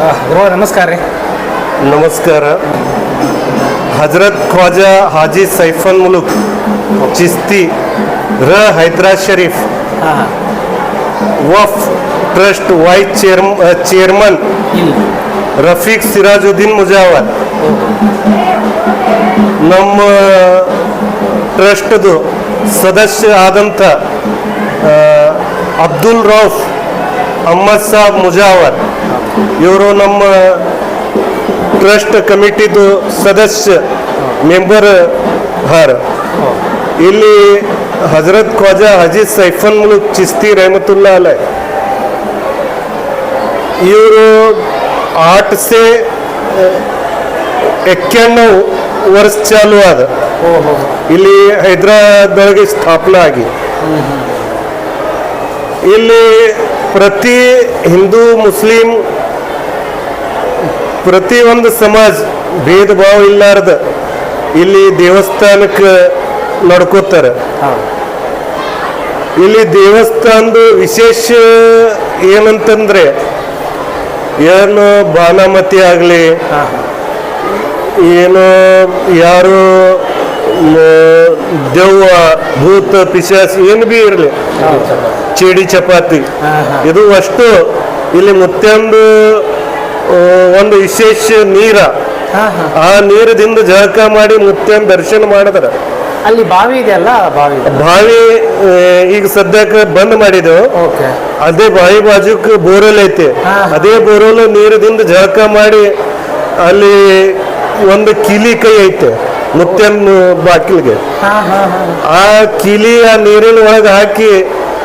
ಗುರು ನಮಸ್ಕಾರ ರೀ. ನಮಸ್ಕಾರ. ಹಜರತ್ ಖ್ವಾಜಾ ಹಾಜಿ ಸೈಫನ್ ಮುಲುಕ್ ಚಿಸ್ತಿ ರ ಹೈದ್ರಾ Sharif Waqf trust vice chair chairman Rafiq Sirajuddin Mujawar. ನಮ್ಮ ಟ್ರಸ್ಟ್ದು ಸದಸ್ಯ ಆದಂಥ ಅಬ್ದುಲ್ ರೌಫ್ ಅಹ್ಮದ್ ಸಾಬ್ ಮುಜಾವರ್. ಇವರು ನಮ್ಮ ಟ್ರಸ್ಟ್ ಕಮಿಟಿದು ಸದಸ್ಯ ಮೆಂಬರ್ ಹಾರ ಇಲ್ಲಿ ಹಜರತ್ ಖ್ವಾಜಾ ಹಜೀದ್ ಸೈಫನ್ ಮುಲುಕ್ ಚಿಸ್ತಿ ರಹಮತುಲ್ಲಾ ಅಲೈ ಇವರು आठ से एक्क्याण्णव वर्ष चालू ಆದ ಓಹೋ ಇಲ್ಲಿ ಹೈದ್ರಾಬಾದೊಳಗೆ ಸ್ಥಾಪನೆ ಆಗಿ ಇಲ್ಲಿ ಪ್ರತಿ ಹಿಂದೂ ಮುಸ್ಲಿಂ ಪ್ರತಿ ಒಂದು ಸಮಾಜ ಭೇದ ಭಾವ ಇಲ್ಲಾರ್ದ ಇಲ್ಲಿ ದೇವಸ್ಥಾನಕ್ಕೆ ನಡ್ಕೋತಾರೆ. ಇಲ್ಲಿ ದೇವಸ್ಥಾನದ ವಿಶೇಷ ಏನಂತಂದ್ರೆ ಏನು ಬಾನಾಮತಿ ಆಗಲಿ ಏನು ಯಾರು ದೆವ್ವ ಭೂತ ಪಿಶಾಸ್ ಏನು ಬಿ ಇರಲಿ ಚೇಡಿ ಚಪಾತಿ. ಇದು ಅಷ್ಟು ಇಲ್ಲಿ ಮತ್ತೊಂದು ಒಂದು ವಿಶೇಷ ನೀರ. ಆ ನೀರದಿಂದ ಜಳಕ ಮಾಡಿ ಮುತ್ತೆ ದರ್ಶನ ಮಾಡಿದ್ರ. ಅಲ್ಲಿ ಬಾವಿ ಇದೆಯಲ್ಲ ಬಾವಿ ಬಾವಿ ಈಗ ಸದ್ಯಕ್ಕೆ ಬಂದ್ ಮಾಡಿದೆವು ಓಕೆ. ಅದೇ ಬಾವಿ ಬಾಜುಕ್ ಬೋರ್ವೆಲ್ ಐತಿ. ಅದೇ ಬೋರ್ವೆಲ್ ನೀರದಿಂದ ಜಳಕ ಮಾಡಿ ಅಲ್ಲಿ ಒಂದು ಕಿಲಿ ಕೈ ಐತೆ ಮುತ್ಯನ್ ಬಾಕಿಲ್ಗೆ. ಆ ಕಿಲಿ ಆ ನೀರಿನ ಒಳಗೆ ಹಾಕಿ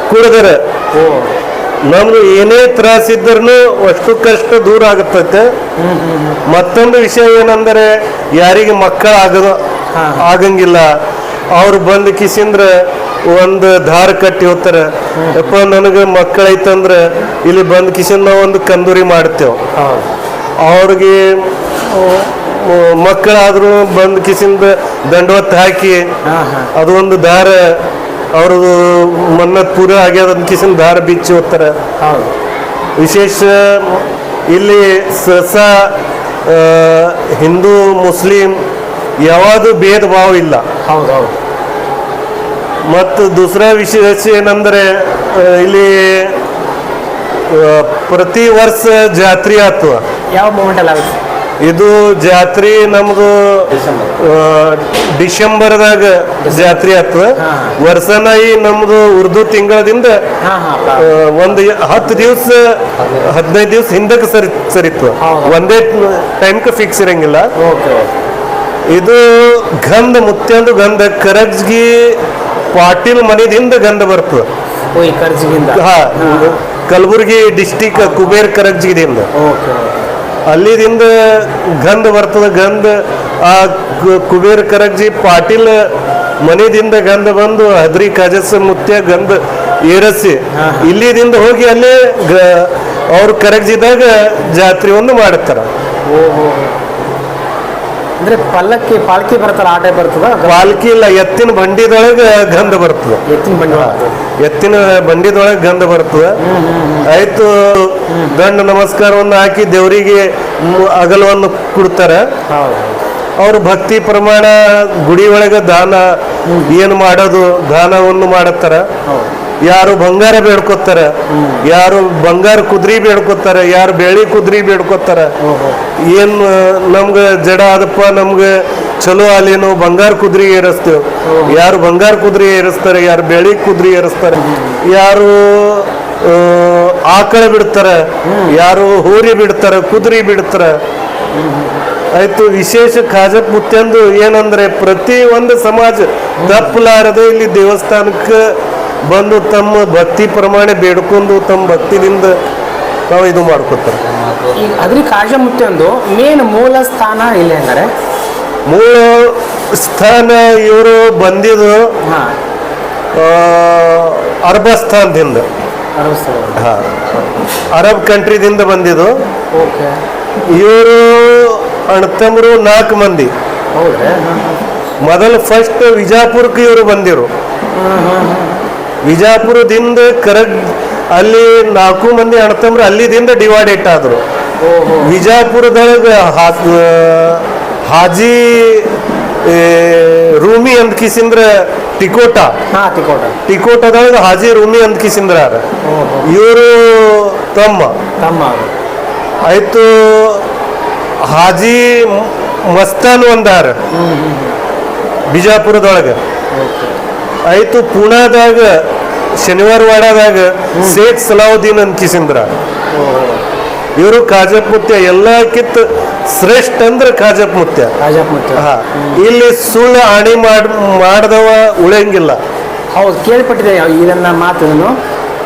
ಕುಡಿದರೆ. ಓ ನಮ್ಗೆ ಏನೇ ತ್ರಾಸ ಇದ್ರೂ ಅಷ್ಟು ಕಷ್ಟ ದೂರ ಆಗುತ್ತೈತೆ. ಹ್ಞೂ ಮತ್ತೊಂದು ವಿಷಯ ಏನಂದರೆ ಯಾರಿಗೆ ಮಕ್ಕಳ ಆಗ ಆಗಂಗಿಲ್ಲ. ಅವ್ರು ಬಂದು ಕಿಸಿಂದ್ರ ಒಂದು ದಾರ ಕಟ್ಟಿ ಹೋಗ್ತಾರೆ. ಯಪ್ಪ ನನಗೆ ಮಕ್ಕಳೈತಂದ್ರೆ ಇಲ್ಲಿ ಬಂದು ಕಿಸಿಂದ ನಾವು ಒಂದು ಕಂದೂರಿ ಮಾಡ್ತೇವೆ. ಅವ್ರಿಗೆ ಮಕ್ಕಳಾದರೂ ಬಂದು ಕಿಸಿಂದ ದಂಡವತ್ತು ಹಾಕಿ ಅದು ಒಂದು ದಾರ ಅವ್ರದ್ದು ಮನ್ನತ್ ಪೂರ ಆಗ್ಯದ ಕಿಸಿನ ದಾರ ಬಿಚ್ಚಿ ಹೋಗ್ತಾರೆ. ಹೌದು. ವಿಶೇಷ ಇಲ್ಲಿ ಸಸ ಹಿಂದೂ ಮುಸ್ಲಿಂ ಯಾವುದು ಭೇದ ಭಾವ ಇಲ್ಲ. ಹೌದು ಹೌದು. ಮತ್ತು ದೂಸರ ವಿಶೇಷ ಏನಂದರೆ ಇಲ್ಲಿ ಪ್ರತಿ ವರ್ಷ ಜಾತ್ರೆ ಆತು ಯಾವ ಮೂಮೆಂಟಲ್ಲಿ ಆಗುತ್ತೆ? ಇದು ಜಾತ್ರಿ ನಮ್ದು ಡಿಸೆಂಬರ್ದಾಗ ಜಾತ್ರೆ ಆತು ಹಾ. ವರ್ಷನ ಈ ನಮ್ದು ಉರ್ದು ತಿಂಗಳದಿಂದ ಒಂದು ಹತ್ತು ದಿವಸ ಹದಿನೈದು ದಿವಸ ಹಿಂದಕ್ಕೆ ಸರಿ ಸರಿತು. ಒಂದೇ ಟೈಮ್ಗೆ ಫಿಕ್ಸ್ ಇರಂಗಿಲ್ಲ. ಇದು ಗಂಧ ಮುತ್ಯಂದು ಗಂಧ ಕರಜ್ಗಿ ಪಾಟೀಲ್ ಮನೆದಿಂದ ಗಂಧ ಬರ್ತದೆ ಕಲಬುರ್ಗಿ ಡಿಸ್ಟಿಕ್ ಕುಬೇರ್ ಕರಜ್ಗಿದಿಂದ. ಅಲ್ಲಿದಿಂದ ಗಂಧ ಬರ್ತದ ಗಂಧ ಆ ಕುಬೇರ್ ಕರಗ್ಜಿ ಪಾಟೀಲ್ ಮನೆದಿಂದ ಗಂಧ ಬಂದು ಹದ್ರಿ ಕಾಜಸ್ ಮುತ್ಯ ಗಂಧ ಏರಸಿ. ಇಲ್ಲಿದಿಂದ ಹೋಗಿ ಅಲ್ಲಿ ಅವ್ರ ಕರಗ್ಜಿದಾಗ ಜಾತ್ರೆ ಒಂದು ಮಾಡ್ತಾರ ಅಂದ್ರೆ ಪಲ್ಲಕ್ಕಿ ಪಾಲ್ಕಿ ಬರ್ತಲ್ಲ ಆ ಟೈಪ್ ಬರ್ತದ ಪಾಲ್ಕಿ ಇಲ್ಲ ಎತ್ತಿನ ಬಂಡಿದೊಳಗೆ ಗಂಧ ಬರ್ತದ ಎತ್ತಿನ ಬಂಡಿ ಎತ್ತಿನ ಬಂಡಿದೊಳಗೆ ಗಂಧ ಬರ್ತದ ಆಯ್ತು ಗಂಡು ನಮಸ್ಕಾರವನ್ನು ಹಾಕಿ ದೇವರಿಗೆ ಅಗಲವನ್ನು ಕೊಡ್ತಾರ. ಅವ್ರ ಭಕ್ತಿ ಪ್ರಮಾಣ ಗುಡಿ ಒಳಗೆ ದಾನ ಏನು ಮಾಡೋದು ದಾನವನ್ನು ಮಾಡುತ್ತಾರ. ಯಾರು ಬಂಗಾರ ಬೇಡ್ಕೋತಾರ ಯಾರು ಬಂಗಾರ ಕುದ್ರಿ ಬೇಡ್ಕೋತಾರ ಯಾರು ಬೆಳಿ ಕುದ್ರಿ ಬೇಡ್ಕೋತಾರ ಏನ್, ನಮ್ಗ ಜಡ ಅದಪ್ಪ ನಮ್ಗೆ ಚಲೋ ಅಲ್ಲೇನು ಬಂಗಾರ ಕುದ್ರಿ ಏರಿಸ್ತೇವೆ. ಯಾರು ಬಂಗಾರ ಕುದ್ರಿ ಏರಿಸ್ತಾರೆ, ಯಾರು ಬೆಳಿ ಕುದ್ರಿ ಏರಿಸ್ತಾರೆ. ಯಾರು ಆಕಳ ಬಿಡ್ತಾರ, ಯಾರು ಹೋರಿ ಬಿಡ್ತಾರ, ಕುದ್ರಿ ಬಿಡ್ತಾರ. ಆಯ್ತು, ವಿಶೇಷ ಖಾಜಕ್ ಮುತ್ಯಂದು ಏನಂದ್ರೆ ಪ್ರತಿ ಒಂದು ಸಮಾಜ ತಪ್ಪಲಾರದೆ ಇಲ್ಲಿ ದೇವಸ್ಥಾನಕ್ಕೆ ಬಂದು ತಮ್ಮ ಭಕ್ತಿ ಪ್ರಮಾಣ ಬೇಡ್ಕೊಂಡು ತಮ್ಮ ಭಕ್ತಿದಿಂದ ನಾವು ಇದು ಮಾಡ್ಕೊತಾರೆ. ಈಗ ಅದ್ರಿ ಕಾಜ ಮುತ್ಯಂದು ಮೇನ್ ಮೂಲ ಸ್ಥಾನ ಇಲ್ಲ ಅಂದರೆ? ಮೂಲ ಸ್ಥಾನ ಇವರು ಬಂದಿದ್ದು ಅರಬ ಸ್ಥಾನದಿಂದ. ಹಾಂ. ಅರಬ್ ಕಂಟ್ರಿದಿಂದ ಬಂದಿದ್ದು. ಓಕೆ. ಇವರು ಅಣ್ತಮ್ಮರು ನಾಲ್ಕು ಮಂದಿ. ಹೌದ್ರಾ ಮೊದಲು ಫಸ್ಟ್ ವಿಜಾಪುರಕ್ಕೆ ಇವರು ಬಂದಿರು. ವಿಜಾಪುರದಿಂದ ಕರಗ್ ಅಲ್ಲಿ ನಾಲ್ಕು ಮಂದಿ ಅಣ್ತಂದ್ರೆ ಅಲ್ಲಿದಿಂದ ಡಿವೈಡೇಟ್ ಆದ್ರು. ಓಹೋ. ವಿಜಾಪುರದೊಳಗ ಹಾಜಿ ರೂಮಿ ಅಂತ ಕಿಸಿಂದ್ರ ಟಿಕೋಟ. ಟಿಕೋಟದೊಳಗ ಹಾಜಿ ರೂಮಿ ಅಂತ ಕಿಸಿಂದ್ರ ಇವರು ತಮ್ಮ. ತಮ್ಮ. ಆಯ್ತು ಹಾಜಿ ಮಸ್ತಾನ್ ಒಂದಾರ. ಬಿಜಾಪುರದೊಳಗ ಆಯ್ತು ಪುಣಾದಾಗ ಶನಿವಾರ ವಾಡಾದಾಗ ಸೇತ್ ಸಲಾವುದ್ದೀನ್ ಅಂತ ಕಿಸಿಂದ್ರ ಇವರು ಕಾಜಪ್ ಮುತ್ಯ ಎಲ್ಲಕ್ಕಿಂತ ಶ್ರೇಷ್ಠ ಅಂದ್ರೆ ಕಾಜಪ್ ಮುತ್ಯ. ಹಾ. ಇಲ್ಲಿ ಸುಳ್ಳು ಆಣಿ ಮಾಡ್ ಮಾಡ್ದವ ಉಳಿಯಂಗಿಲ್ಲ. ಹೌದು ಕೇಳ್ಪಟ್ಟಿದೆ ಇದನ್ನ ಮಾತು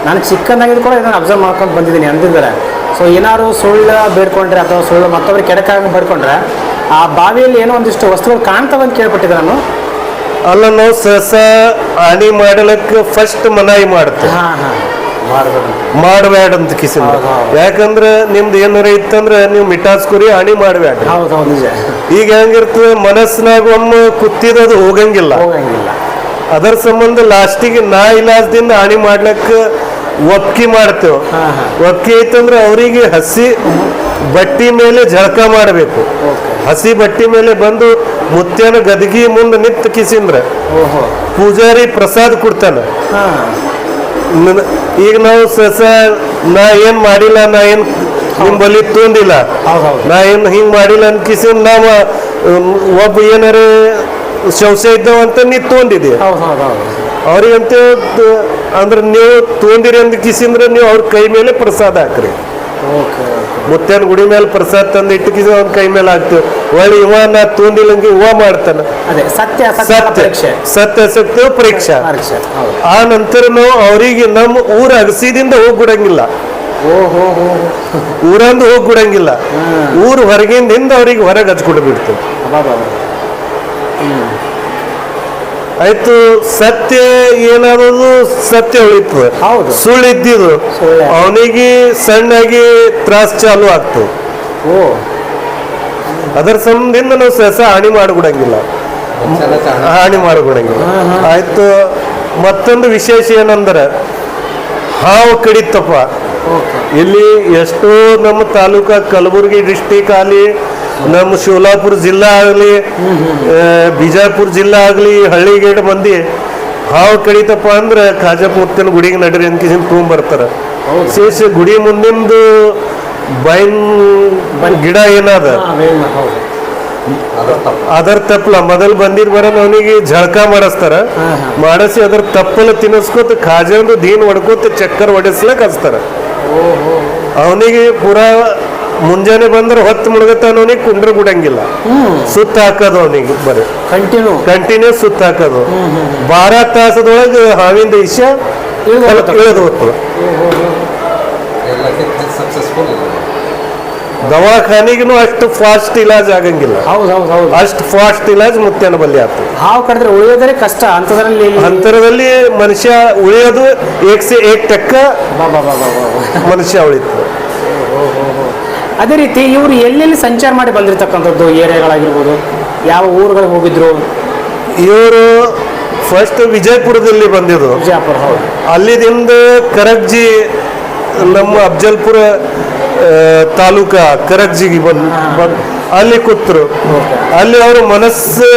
ನಾನು ಚಿಕ್ಕನಾಗಿದ್ದು ಕೂಡ ಇದನ್ನು ಅಬ್ಸರ್ವ್ ಮಾಡ್ಕೊಂಡು ಬಂದಿದ್ದೀನಿ ಅಂತಿದ್ದಾರೆ ಸೊ ಏನಾದ್ರು ಸುಳ್ಳು ಬೇಡ್ಕೊಂಡ್ರೆ ಅಥವಾ ಸುಳ್ಳು ಮತ್ತೊಬ್ಬರಿಗೆ ಕೆಡಕಾಗ ಬೇಡ್ಕೊಂಡ್ರೆ ಆ ಬಾವಿಯಲ್ಲಿ ಏನೋ ಒಂದಿಷ್ಟು ವಸ್ತುಗಳು ಕಾಣ್ತಾವಂತ ಕೇಳ್ಪಟ್ಟಿದ್ದೆ ನಾನು. ಅಲ್ಲ ನಾವು ಸಸ ಹಾನಿ ಮಾಡಲಕ್ಕ ಫಸ್ಟ್ ಮನಾಯಿ ಮಾಡ್ತೇವೆ ಹಾ ಹಾಂ. ಮಾಡಬೇಡ ಅಂತ ಕಿಸಿ. ಯಾಕಂದ್ರೆ ನಿಮ್ದು ಏನಾರ ಇತ್ತಂದ್ರೆ ನೀವು ಮಿಠಾಸ್ ಕುರಿ ಆಣಿ ಮಾಡಬೇಡ. ಹೌದು ಹೌದು ನಿಜ. ಈಗ ಹೆಂಗಿರ್ತದೆ ಮನಸ್ಸಿನಾಗ ಒಮ್ಮೆ ಕುತ್ತಿದದು ಹೋಗಂಗಿಲ್ಲ. ಹೋಗಂಗಿಲ್ಲ. ಅದರ ಸಂಬಂಧ ಲಾಸ್ಟಿಗೆ ನಾ ಇಲಾಜದಿಂದ ಆಣಿ ಮಾಡ್ಲಕ್ಕ ಒಕ್ಕಿ ಮಾಡ್ತೇವೆ. ಹಾ, ಹಾ. ಒಪ್ಕಿ ಐತಂದ್ರೆ ಅವರಿಗೆ ಹಸಿ ಬಟ್ಟಿ ಮೇಲೆ ಜಳಕ ಮಾಡಬೇಕು. ಓಕೆ. ಹಸಿ ಬಟ್ಟಿ ಮೇಲೆ ಬಂದು ಮುತ್ಯನ ಗದಗಿ ಮುಂದೆ ನಿಂತು ಕಿಸಿಂದ್ರ ಪೂಜಾರಿ ಪ್ರಸಾದ ಕೊಡ್ತಾನ. ಹಾಂ. ಈಗ ನಾವು ಸಸ ನಾ ಏನ್ ಮಾಡಿಲ್ಲ ನಾ ಏನ್ ನಿಮ್ ಬಲಿ ತೊಂದಿಲ್ಲ ನಾ ಏನ್ ಹಿಂಗ್ ಮಾಡಿಲ್ಲ ಅನ್ಕಿಸಿ ನಾವ ಅಹ್, ಒಬ್ಬ ಏನಾರ ಶೌಚ ಇದ್ದಾವ ಅಂತ ನೀ ತೊಂದಿದೆ ಹೌದು ಹೌದು ಹೌದು ಅವ್ರಿಗಂತ ಅಂದ್ರೆ ನೀವು ತೊಂದಿರಿ ಅಂದ ಕಿಸಿಂದ್ರ ನೀವು ಅವ್ರ ಕೈ ಮೇಲೆ ಪ್ರಸಾದ ಹಾಕ್ರಿ. ಮುತ್ತೇನ ಗುಡಿ ಮೇಲೆ ಪ್ರಸಾದ ತಂದು ಇಟ್ಟಕಿಸಿ ಅವ್ನ ಕೈ ಮೇಲೆ ಹಾಕ್ತಿವಿ ಒಳ್ಳೆ ಇವ ನಾ ಹೂವ ಇವ ಮಾಡ್ತಾನ. ಅದೇ ಸತ್ಯ ಸತ್ಯ ಸತ್ಯ. ಪರೀಕ್ಷೆ. ಸತ್ಯ ಪರೀಕ್ಷಾ. ಆ ನಂತರ ನಾವು ಅವರಿಗೆ ನಮ್ಮ ಊರ ಅಗಸಿದಿಂದ ಹೋಗ್ಬಿಡಂಗಿಲ್ಲ. ಊರಂದು ಹೋಗ್ಬಿಡಂಗಿಲ್ಲ. ಊರು ಹೊರಗಿಂದ ಅವ್ರಿಗೆ ಹೊರಗೆ ಹಚ್ಕೊಂಡು ಬಿಡ್ತೇವೆ ಆಯ್ತು ಸತ್ಯ ಏನಾದ್ರು ಸತ್ಯ ಉಳಿತದೆ. ಹೌದು. ಸುಳ್ಳು ಇದ್ದಿದ್ದು ಸುಳ್ಳೆ. ಅವನಿಗೆ ಸಣ್ಣಾಗಿ ತ್ರಾಸ ಚಾಲು ಆಗ್ತದೆ. ಓ. ಅದರ ಸಂಬಂಧದಿಂದ ನಾವು ಸಸ ಹಾನಿ ಮಾಡಿಬಿಡಂಗಿಲ್ಲ ಹಾನಿ. ಮಾಡಿಬಿಡಂಗಿಲ್ಲ ಹಾ, ಹಾ. ಆಯ್ತು ಮತ್ತೊಂದು ವಿಶೇಷ ಏನಂದ್ರೆ ಹಾವು ಕಡಿತಪ್ಪ. ಓಕೆ. ಇಲ್ಲಿ ಎಷ್ಟೋ ನಮ್ಮ ತಾಲೂಕ ಕಲಬುರಗಿ ಡಿಸ್ಟಿಕ್ ಆಗಲಿ ನಮ್ಮ ಶಿವಲಾಪುರ ಜಿಲ್ಲಾ ಆಗಲಿ ಬಿಜಾಪುರ ಜಿಲ್ಲಾ ಆಗಲಿ ಹಳ್ಳಿಗೇಡ್ ಮಂದಿ ಹಾವು ಕಡಿತಪ್ಪ ಅಂದ್ರೆ ಖಾಜಾಪುರ್ತಿನ ಗುಡಿಗೆ ನಡ್ರಿ ಅಂತ ತುಂಬ ಹೌದು. ಶೇಷ ಗುಡಿ ಮುಂದಿಂದು ಬೈನ್ ಗಿಡ ಏನದ? ಅದರ ತಪ್ಪಲ ಮೊದಲು ಬಂದಿದ್ ಬರೋದು ಅವನಿಗೆ ಝಳಕ ಮಾಡಿಸ್ತಾರ. ಮಾಡಿಸಿ ಅದ್ರ ತಪ್ಪಲ ತಿನ್ನಿಸ್ಕೊತ ಖಾಜಂದು ದೀನ್ ಹೊಡ್ಕೋತ ಚಕ್ಕರ್ ಹೊಡೆಸ್ಲಕ್ ಹಚ್ತಾರ. ಓಹೋ. ಅವನಿಗೆ ಪೂರಾ ಮುಂಜಾನೆ ಬಂದ್ರೆ ಹೊತ್ತು ಮುಳುಗತ್ತ ಅವನಿಗೆ ಕುಂಡ್ರ ಬಿಡಂಗಿಲ್ಲ. ಸುತ್ತ ಹಾಕೋದು ಅವನಿಗೆ ಬರೀ. ಕಂಟಿನ್ಯೂ ಕಂಟಿನ್ಯೂ ಸುತ್ತ ಹಾಕೋದು. ಬಾರ ತಾಸದೊಳಗೆ ಹಾವಿನ ಇಶ ಇಳ್ದು ಹೋಗ್ತದೆ ದವಾಖಾನಿಗೂ ಅಷ್ಟು ಫಾಸ್ಟ್ ಇಲಾಜ್ ಆಗಂಗಿಲ್ಲ. ಹೌದು ಹೌದು ಹೌದು. ಅಷ್ಟು ಫಾಸ್ಟ್ ಇಲಾಜ್ ಮುತ್ತೇನ ಬಲ್ಲಿ ಆಗ್ತದೆ. ಹಾವು ಕಡಿದ್ರೆ ಉಳಿಯೋದ್ರೆ ಕಷ್ಟ ಅಂತದ್ರಲ್ಲಿ ಅಂತರದಲ್ಲಿ ಮನುಷ್ಯ ಉಳಿಯೋದು ಏಕ್ ಸೆ ಏಕ್ ಟಕ್ಕ. ಮನುಷ್ಯ ಉಳಿತು ಅದೇ ರೀತಿ ಇವರು ಎಲ್ಲೆಲ್ಲಿ ಸಂಚಾರ ಮಾಡಿ ಬಂದಿರತಕ್ಕಂಥದ್ದು ಏರಿಯಾಗಳಾಗಿರ್ಬೋದು? ಯಾವ ಊರುಗಳಿಗೆ ಹೋಗಿದ್ರು? ಇವರು ಫಸ್ಟ್ ವಿಜಯಪುರದಲ್ಲಿ ಬಂದಿದ್ರು. ವಿಜಯಪುರ ಹೌದು. ಅಲ್ಲಿದಿಂದ ಕರಗ್ಜಿ ನಮ್ಮ ಅಫ್ಜಲ್ಪುರ ತಾಲೂಕ ಕರಗ್ಜಿಗೆ ಬಂದು ಬಂದ್ ಅಲ್ಲಿ ಕೂತರು. ಅಲ್ಲಿ ಅವರು ಮನಸ್ಸು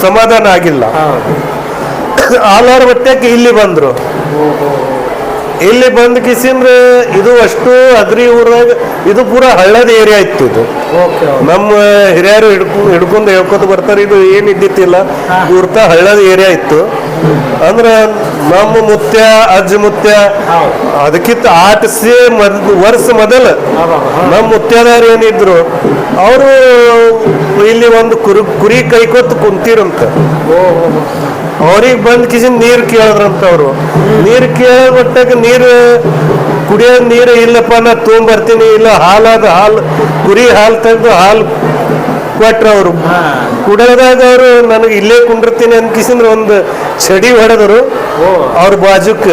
ಸಮಾಧಾನ ಆಗಿಲ್ಲ. ಆಲಾರ್ ಮಟ್ಟಕ್ಕೆ ಇಲ್ಲಿ ಬಂದ್ರು. ಇಲ್ಲಿ ಬಂದ್ ಕಿಸಿಂದ್ರ ಇದು ಅಷ್ಟು ಅದ್ರಿ ಊರಾಗ ಇದು ಪೂರ ಹಳ್ಳದ ಏರಿಯಾ ಇತ್ತು ಇದು. ನಮ್ಮ ಹಿರಿಯರು ಹಿಡ್ಕೊ ಹಿಡ್ಕೊಂಡು ಹೇಳ್ಕೊತ ಬರ್ತಾರೆ ಇದು ಏನು ಇದ್ದಿತ್ತಿಲ್ಲ. ಪೂರ್ತ ಹಳ್ಳದ ಏರಿಯಾ ಇತ್ತು. ಅಂದ್ರೆ ನಮ್ಮ ಮುತ್ಯ ಅಜ್ಜ ಮುತ್ಯ ಅದಕ್ಕಿಂತ ಆಟ ಸೇ ಮದ್ ವರ್ಷ ಮೊದಲ. ನಮ್ಮ ಮುತ್ಯದಾರ ಏನಿದ್ರು ಅವರು ಇಲ್ಲಿ ಒಂದು ಕುರಿ ಕುರಿ ಕೈಕೊತ್ತು ಕುಂತಿರಂತ. ಅವ್ರಿಗೆ ಬಂದ್ ಕಿಸಿ ನೀರ್ ಕೇಳಿದ್ರಂತ ಅವ್ರು ನೀರ್ ಕೇಳಬಟ್ಟಾಗ ನೀರು ಕುಡಿಯೋ ನೀರು ಇಲ್ಲಪ್ಪ ನಾ ತೊಗೊಂಬರ್ತೀನಿ. ಇಲ್ಲ ಹಾಲಾದ ಹಾಲು ಕುರಿ ಹಾಲು ತೆಗೆದು ಹಾಲು ಕೊಟ್ರ ಅವರು. ಕುಡಿಯೋದಾಗ ಅವರು ನನಗೆ ಇಲ್ಲೇ ಕುಂಡಿರ್ತೀನಿ ಕಿಸಂದ್ರ ಒಂದು ಚಡಿ ಹೊಡೆದರು ಅವ್ರ ಬಾಜುಕ್.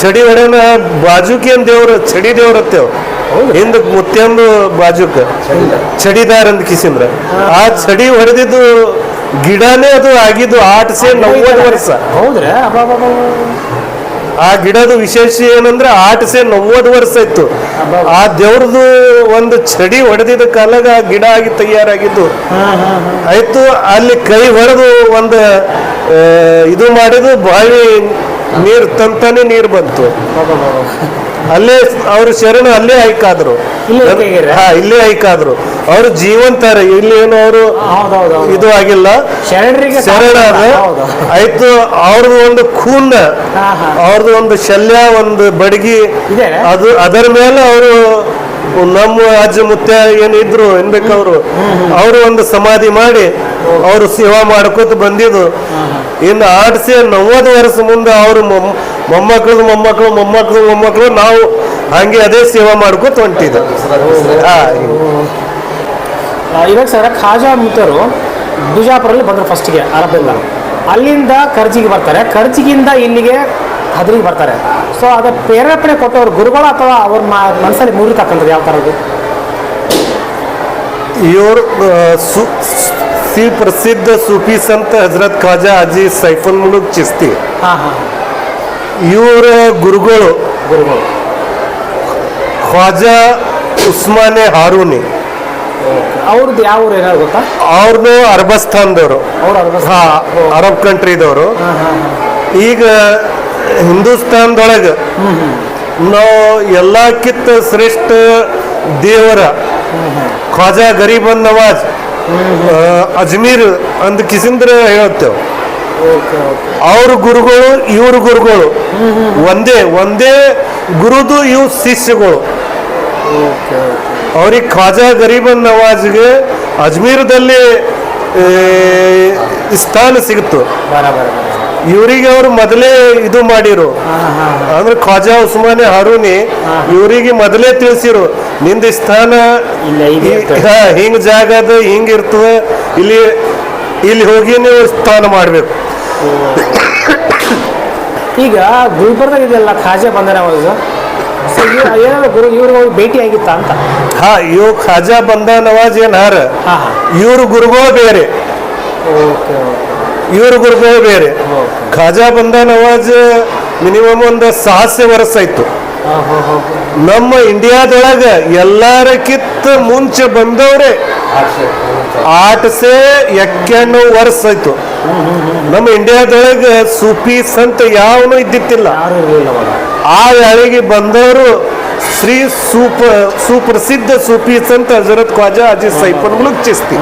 ಚಡಿ ಹೊಡೆನ ಬಾಜುಕ್ ಏನ್ ದೇವ್ರ ಚಡಿ ದೇವ್ರ ಅತ್ತೇವ್ ಹಿಂದ. ಮುತ್ತೊಂದು ಬಾಜುಕ್. ಚಡಿದಾರ ಅಂತ ಕಿಸಿಂದ್ರ. ಆ ಚಡಿ ಹೊಡೆದಿದ್ದು ಗಿಡನೇ ಅದು ಆಗಿದ್ದು ಆಟ ಸೇ ನವ್ವತ್ತು ವರ್ಷ. ಹೌದ್ರಾ. ಆ ಗಿಡದ ವಿಶೇಷ ಏನಂದ್ರೆ ಆಟಸೆ ನವ್ವದ್ ವರ್ಷ ಇತ್ತು. ಆ ದೇವ್ರದ್ದು ಒಂದು ಚಡಿ ಹೊಡೆದಿದ್ದ ಕಾಲಾಗ ಆ ಗಿಡ ಆಗಿ ತಯಾರಾಗಿದ್ದು. ಆಯ್ತು, ಅಲ್ಲಿ ಕೈ ಹೊಡೆದು ಒಂದು ಇದು ಮಾಡಿದ್ದು ಬಾವಿ ನೀರು ತಂತಾನೆ ನೀರು ಬಂತು. ಅಲ್ಲೇ ಅವ್ರ ಶರಣ ಅಲ್ಲೇ ಹೈಕಾದ್ರು? ಹಾ ಇಲ್ಲೇ ಹೈಕಾದ್ರು. ಅವ್ರು ಜೀವಂತಾರೆ ಇಲ್ಲಿ ಏನು ಅವರು ಇದು ಆಗಿಲ್ಲ. ಶರಣರಿಗೆ ಶರಣ ಆಯ್ತು ಅವ್ರದ್ದು ಒಂದು ಖೂನ್. ಅವ್ರದ್ದು ಒಂದು ಶಲ್ಯ ಒಂದು ಬಡಗಿ. ಅದು ಅದರ ಮೇಲೆ ಅವರು ನಮ್ಮ ಅಜ್ಜ ಮುತ್ಯ ಏನಿದ್ರು ಎನ್ಬೇಕವ್ರು ಅವರು ಒಂದು ಸಮಾಧಿ ಮಾಡಿ ಅವರು ಸೇವಾ ಮಾಡ್ಕೋತ ಬಂದಿದ್ದು ಇನ್ನು ಆಡಿಸಿ ನವ್ವತ್ತು ವರ್ಷ ಮುಂದೆ ಅವರು ಮೊಮ್ಮಕ್ಕಳು ಮೊಮ್ಮಕ್ಕಳು ಮೊಮ್ಮಕ್ಕಳು ಮೊಮ್ಮಕ್ಕಳು ನಾವು ಹಂಗೆ ಅದೇ ಸೇವಾ ಮಾಡ್ಕೋತ ಹೊಂಟಿದ್ದು ಇವಾಗ ಸರ್, ಖಾಜಾ ಮುತ್ತರು ಬಿಜಾಪುರಲ್ಲಿ ಬಂದರು ಫಸ್ಟ್ಗೆ ಅರಬ್ಬೆಲ್ಲ ಅಲ್ಲಿಂದ ಖರ್ಚಿಗೆ ಬರ್ತಾರೆ. ಕರ್ಜಿಗಿಂದ ಇಲ್ಲಿಗೆ ಹದ್ರಿಗೆ ಬರ್ತಾರೆ. ಸೊ ಅದ ಪ್ರೇರೇಪಣೆ ಕೊಟ್ಟವ್ರು ಗುರುಗಳು ಅಥವಾ ಅವ್ರ ಮನಸ್ಸಲ್ಲಿ ಮೂಡಿತಕ್ಕಂಥದ್ದು ಯಾವ ಥರದ್ದು? ಇವರು ಸು ಪ್ರಸಿದ್ಧ ಸೂಫಿ ಸಂತ ಹಜರತ್ ಖಾಜಾ ಅಜಿ ಸೈಫುಲ್ ಮುಲುಕ್ ಚಿಸ್ತಿ. ಹಾಂ ಹಾಂ. ಇವರ ಗುರುಗಳು ಗುರುಗಳು. ಖ್ವಾಜಾ ಉಸ್ಮಾನೆ ಹಾರೂನಿ. ಅವ್ರದ್ದು ಯಾವ ಊರು ಏನಾದ್ರು ಗೊತ್ತಾ? ಅವ್ರದ್ದು ಅರಬಸ್ತಾನ್ದವರು ಅವ್ರು ಅರ್ಬ ಹಾ ಅರಬ್ ಕಂಟ್ರಿದವರು ಈಗ ಹಿಂದೂಸ್ತಾನ್ದೊಳಗೆ ನಾವು ಎಲ್ಲಕ್ಕಿಂತ ಶ್ರೇಷ್ಠ ದೇವರ ಖ್ವಾಜಾ ಗರೀಬನ್ ನವಾಜ್ ಅಜ್ಮೀರ್ ಅಂದ ಕಿಸಿಂದ್ರ ಹೇಳ್ತೇವೆ ಅವ್ರ ಗುರುಗಳು, ಇವ್ರ ಗುರುಗಳು ಒಂದೇ ಒಂದೇ ಗುರುದು ಇವ್ ಶಿಷ್ಯಗಳು. ಅವ್ರಿಗೆ ಖ್ವಾಜಾ ಗರೀಬನ್ ನವಾಜ್ಗೆ ಅಜ್ಮೀರದಲ್ಲಿ ಸ್ಥಾನ ಸಿಗುತ್ತು. ಇವರಿಗೆ ಅವರು ಮೊದಲೇ ಇದು ಮಾಡಿರು. ಅಂದ್ರೆ ಖ್ವಾಜಾ ಉಸ್ಮಾನೆ ಹಾರೂನಿ ಇವರಿಗೆ ಮೊದಲೇ ತಿಳಿಸಿರು ನಿಂದ ಸ್ಥಾನ ಹಿಂಗ್ ಜಾಗ ಅದ ಹಿಂಗ್ ಇರ್ತದ ಇಲ್ಲಿ ಇಲ್ಲಿ ಹೋಗಿ ನೀವು ಸ್ಥಾನ ಮಾಡ್ಬೇಕು. ಈಗ ಗುಲ್ಬರ್ಗ ಇದೆಯಲ್ಲ ಖಾಜಾ ಬಂದರ ಅವಾಗ ಏನಾದ್ರು ಗುರು ಇವ್ರಿಗೆ ಭೇಟಿ ಆಗಿತ್ತ ಅಂತ? ಹಾ ಇವ್ ಖಾಜಾ ಬಂದ ನವಾಜ್ ಏನ್ ಹಾರ? ಇವ್ರ ಗುರುಗಳು ಬೇರೆ. ಓಕೆ ಇವ್ರ ಗುರುಗಳು ಬೇರೆ. ಖಾಜಾ ಬಂದ ನವಾಜ್ ಮಿನಿಮಮ್ ಒಂದು ಸಾಹಸ್ಯ ವರ್ಷ ಆಯ್ತು ನಮ್ಮ ಇಂಡಿಯಾದೊಳಗ ಎಲ್ಲರಕ್ಕಿಂತ ಮುಂಚೆ ಬಂದವ್ರೆ ಆಟಸೆ ಎಕ್ಕೆಣ್ಣು ವರ್ಷ ಆಯ್ತು ನಮ್ಮ ಇಂಡಿಯಾದೊಳಗ ಸೂಫಿ ಸಂತ ಯಾವನು ಇದ್ದಿತ್ತಿಲ್ಲ. ಆ ಯಾಳಿಗೆ ಬಂದವರು ಶ್ರೀ ಸೂಪ, ಸುಪ್ರಸಿದ್ಧ ಸೂಫಿ ಸಂತ ಹಜರತ್ ಖ್ವಾಜಾ ಅಜೀಜ್ ಸೈಫನ್ ಚಿಸ್ತಿ.